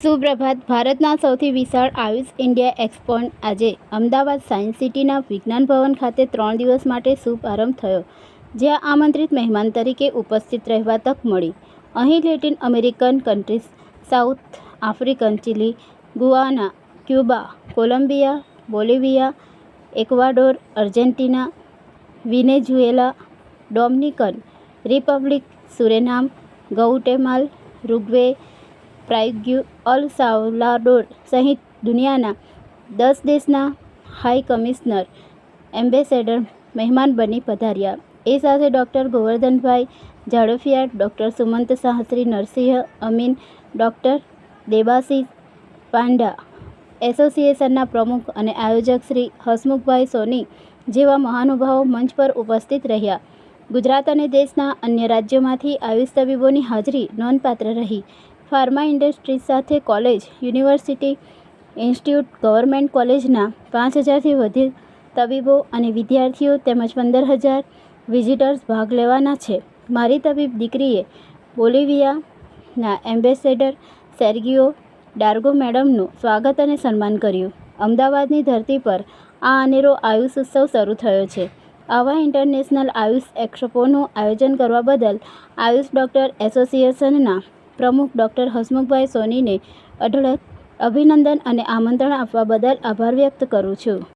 સુપ્રભાત, ભારતના સૌથી વિશાળ આયુષ ઇન્ડિયા એક્સપોન આજે અમદાવાદ સાયન્સ સિટીના વિજ્ઞાન ભવન ખાતે ત્રણ દિવસ માટે શુભારંભ થયો, જ્યાં આમંત્રિત મહેમાન તરીકે ઉપસ્થિત રહેવા તક મળી. અહીં Latin American countries, south African Chile, Guyana, Cuba, Colombia, Bolivia, Ecuador, Argentina, Venezuela, Dominican Republic, Suriname, Guatemala, Uruguay Paraguay El Salvador સહિત દુનિયાના દસ દેશના હાઈ કમિશનર, એમ્બેસેડર, મહેમાન બની પધાર્યા. એ સાથે doctor Govardhanbhai Zadafia doctor Sumant Shastri, Narsinh Amin, doctor Debashish Panda, એસોસિએશનના પ્રમુખ અને આયોજક શ્રી હસમુખભાઈ સોની જેવા મહાનુભાવો મંચ પર ઉપસ્થિત રહ્યા. ગુજરાત અને દેશના અન્ય રાજ્યોમાંથી આયુષ તબીબોની હાજરી નોંધપાત્ર રહી. ફાર્મા ઇન્ડસ્ટ્રીઝ સાથે કોલેજ, યુનિવર્સિટી, ઇન્સ્ટિટ્યૂટ, ગવર્મેન્ટ કોલેજના પાંચ હજારથી વધુ તબીબો અને વિદ્યાર્થીઓ તેમજ પંદર હજાર વિઝિટર્સ ભાગ લેવાના છે. મારી તબીબ દીકરીએ બોલિવિયાના એમ્બેસેડર સેર્ગિયો ડાર્ગો મેડમનું સ્વાગત અને સન્માન કર્યું. અમદાવાદની ધરતી પર આ અનેરો આયુષ ઉત્સવ શરૂ થયો છે. આવા ઇન્ટરનેશનલ આયુષ એક્સપોનું આયોજન કરવા બદલ આયુષ ડૉક્ટર એસોસિએશનના પ્રમુખ ડૉક્ટર હસમુખભાઈ સોનીને અઢળક અભિનંદન અને આમંત્રણ આપવા બદલ આભાર વ્યક્ત કરું છું.